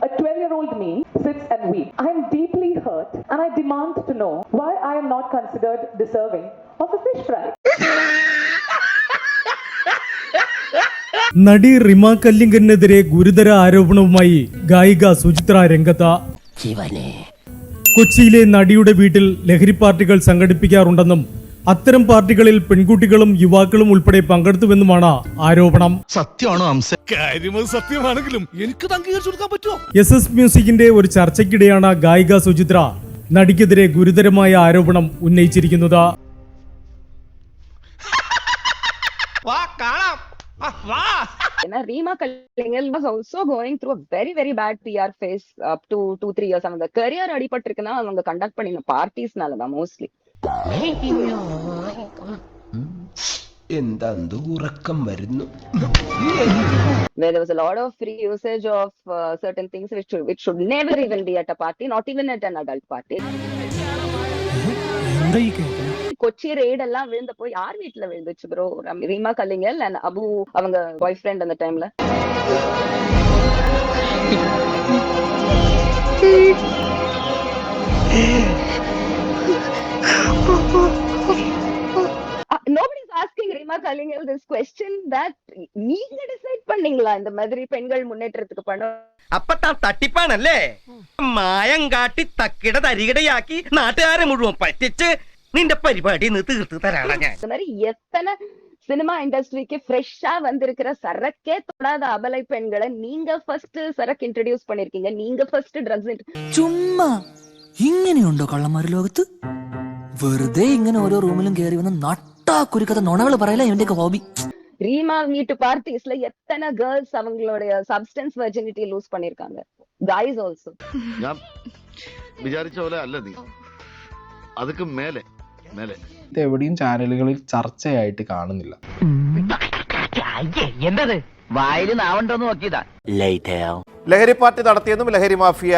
a 12 year old me sits and weeps. I am deeply hurt and I demand to know why I am not considered deserving of a fish fry. നടി റിമ കല്ലിംഗനെതിരെ ഗുരുതര ആരോപണവുമായി ഗായിക സുചിത്ര രംഗത്ത കൊച്ചിയിലെ നടിയുടെ വീട്ടിൽ ലഹരി പാർട്ടികൾ സംഘടിപ്പിക്കാറുണ്ടെന്നും അത്തരം പാർട്ടികളിൽ പെൺകുട്ടികളും യുവാക്കളും ഉൾപ്പെടെ പങ്കെടുത്തുവെന്നുമാണ് ആരോപണം സത്യമാണോ അംസ കാര്യമത് സത്യമാണെങ്കിലും എനിക്ക് അംഗീകരിച്ചു കൊടുക്കാൻ പറ്റുമോ എസ് എസ് മ്യൂസിക്കിന്റെ ഒരു ചർച്ചയ്ക്കിടെയാണ് ഗായിക സുചിത്ര നടിക്കെതിരെ ഗുരുതരമായ ആരോപണം ഉന്നയിച്ചിരിക്കുന്നത് And Reema Kallingal was also going through a very, very bad PR phase up to two, three years. அவங்க கரியர் அடிபட்டிருக்குன்னா அவங்க கண்டக்ட் பண்ணின பார்ட்டிஸ்னால தான் மோஸ்ட்லி എന്താണ്ട് ഉറക്കം വരുന്നു where there was a lot of free usage of uh, certain things which should, which should never even be at a party, not even at an adult party. Kochi raid எல்லாம் விழுந்தப்போ யார் வீட்ல விழுந்துச்சு bro Rima Kallingal and Abu அவங்க பாய் friend அந்த டைம்ல asking Reema Kallingal this question that நீங்க decide பண்ணீங்களா இந்த மாதிரி பெண்கள் முன்னேற்றத்துக்கு பணம் അപ്പൊ താൻ തട്ടിപ്പാണല്ലേ മായം കാട്ടി തക്കിട തരികിടയാക്കി നാട്ടുകാരെ മുഴുവൻ പറ്റിച്ച് നിന്റെ പരിപാടി ഇന്ന് തീർത്ത് തരാണ് ഞാൻ இந்த மாதிரி எத்தனை சினிமா இண்டஸ்ட்ரிக்கு ஃப்ரெஷ்ஷா வந்திருக்கிற சரக்கே தொடாத அபலை பெண்களை நீங்க ஃபர்ஸ்ட் சரக்கு இன்ட்ரடியூஸ் பண்ணிருக்கீங்க நீங்க ஃபர்ஸ்ட் ட்ரக்ஸ் ചുമ്മാ ഇങ്ങനെയുണ്ടോ കള്ളന്മാര് ലോകത്ത് വെറുതെ ഇങ്ങനെ ഓരോ റൂമിലും കയറി വന്ന് നട്ടാ കുരുക്കഥ നുണകൾ പറയല ഇവന്റെയൊക്കെ ഹോബി ரீமா வீட்டு பார்ட்டிஸ்ல எத்தனை கேர்ள்ஸ் அவங்களுடைய சப்ஸ்டன்ஸ் வெர்ஜினிட்டி லூஸ் பண்ணிருக்காங்க guys ஆல்சோ ഞാൻ വിചാരിച്ച പോലെ അല്ല നീ അതൊക്കെ മേലെ മേലെ ഇത് എവിടെയും ചാനലുകളിൽ ചർച്ചയായിട്ട് കാണുന്നില്ല എന്തത് വായിൽ നാവണ്ടോന്ന് നോക്കിയതാ ലഹരി പാർട്ടി നടത്തിയെന്നും ലഹരി മാഫിയ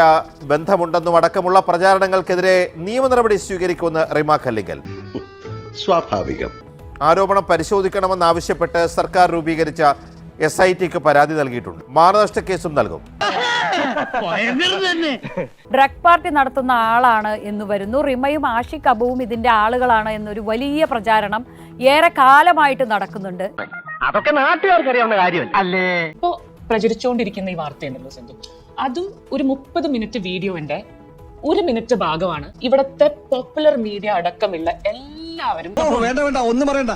ബന്ധമുണ്ടെന്നും അടക്കമുള്ള പ്രചാരണങ്ങൾക്കെതിരെ നിയമ നടപടി സ്വീകരിക്കുമെന്ന് റിമ കല്ലിങ്കൽ സ്വാഭാവികം ആരോപണം പരിശോധിക്കണമെന്നാവശ്യപ്പെട്ട് സർക്കാർ രൂപീകരിച്ച എസ് ഐ ടിക്ക് പരാതി നൽകിയിട്ടുണ്ട്. മാനനഷ്ട കേസും നൽകും. ഡ്രഗ് പാർട്ടി നടത്തുന്ന ആളാണ് എന്ന് വരുന്നു. റിമയും ആഷിഖ് അബുവും ഇതിന്റെ ആളുകളാണ് എന്നൊരു വലിയ പ്രചാരണം ഏറെ കാലമായിട്ട് നടക്കുന്നുണ്ട്. അതൊക്കെ നാട്ടുകാർക്ക് അറിയാവുന്ന കാര്യം അല്ലേ? ഇപ്പോ പ്രചരിച്ചുകൊണ്ടിരിക്കുന്ന ഈ വാർത്തയുണ്ടല്ലോ സിന്ധു. അതും ഒരു മുപ്പത് മിനിറ്റ് വീഡിയോന്റെ ഒരു മിനിറ്റ് ഭാഗമാണ് ഇവിടത്തെ പോപ്പുലർ മീഡിയ അടക്കമുള്ള എല്ലാവരും വേണ്ട വേണ്ട ഒന്നും പറയണ്ട.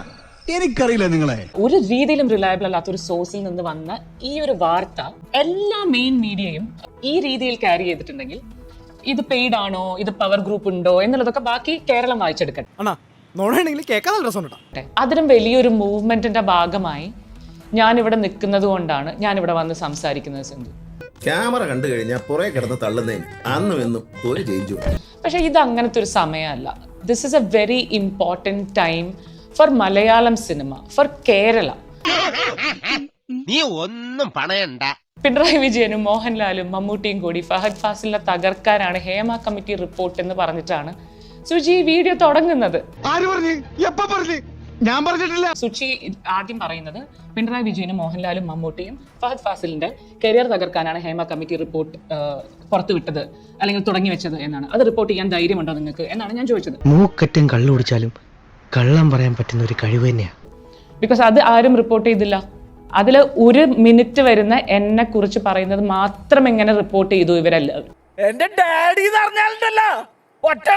എനിക്കറിയില്ല നിങ്ങളെ. ഒരു രീതിയിലും റിലയബിൾ അല്ലാത്ത ഒരു സോഴ്സിൽ നിന്ന് വന്ന ഈ ഒരു വാർത്ത എല്ലാ മെയിൻ മീഡിയയും ഈ രീതിയിൽ ക്യാരി ചെയ്തിട്ടുണ്ടെങ്കിൽ ഇത് പെയ്ഡ് ആണോ ഇത് പവർ ഗ്രൂപ്പ് ഉണ്ടോ എന്നുള്ളതൊക്കെ ബാക്കി കേരളം വായിച്ചെടുക്കട്ടെ. അതിലും വലിയൊരു മൂവ്മെന്റിന്റെ ഭാഗമായി ഞാൻ ഇവിടെ നിൽക്കുന്നത് കൊണ്ടാണ് ഞാൻ ഇവിടെ വന്ന് സംസാരിക്കുന്നത് സിന്ധു. ക്യാമറ കണ്ടു കഴിഞ്ഞാൽ പുറകെ കിടന്ന് തള്ളുന്നതിന് അന്നും എന്നും ഒരു ചേഞ്ചും പക്ഷെ ഇത് അങ്ങനത്തെ ഒരു സമയമല്ല. This is a very important time for Malayalam cinema for Kerala നീ ഒന്നും പണയണ്ട. പിണറായി വിജയനും മോഹൻലാലും മമ്മൂട്ടിയും കൂടി ഫഹദ് ഫാസിലിനെ തകർക്കാനാണ് ഹേമ കമ്മിറ്റി റിപ്പോർട്ട് എന്ന് പറഞ്ഞിട്ടാണ്. സുജി ഈ വീഡിയോ തുടങ്ങുന്നത്. ഞാൻ പറഞ്ഞിട്ടില്ല. സുചി ആദ്യം പറയുന്നത് പിണറായി വിജയനും മോഹൻലാലും മമ്മൂട്ടിയും ഫഹദ് ഫാസിലിന്റെ കരിയർ തകർക്കാനാണ് ഹേമ കമ്മിറ്റി റിപ്പോർട്ട് പുറത്തുവിട്ടത് അല്ലെങ്കിൽ തുടങ്ങി വെച്ചത് എന്നാണ്. അത് റിപ്പോർട്ട് ചെയ്യാൻ ധൈര്യമുണ്ടോ നിങ്ങൾക്ക് എന്നാണ് ഞാൻ ചോദിച്ചത്. മൂക്കറ്റം കള്ളു കുടിച്ചാലും കള്ളം പറയാൻ പറ്റുന്ന ഒരു കഴിവ് തന്നെയാണ് ബിക്കോസ് അത് ആരും റിപ്പോർട്ട് ചെയ്തില്ല. അതിൽ ഒരു മിനിറ്റ് വരുന്ന എന്നെ കുറിച്ച് പറയുന്നത് മാത്രം എങ്ങനെ റിപ്പോർട്ട് ചെയ്തു ഇവരെല്ലാം എന്റെ ഡാഡി എന്ന് പറഞ്ഞാലുണ്ടല്ലോ ഒറ്റ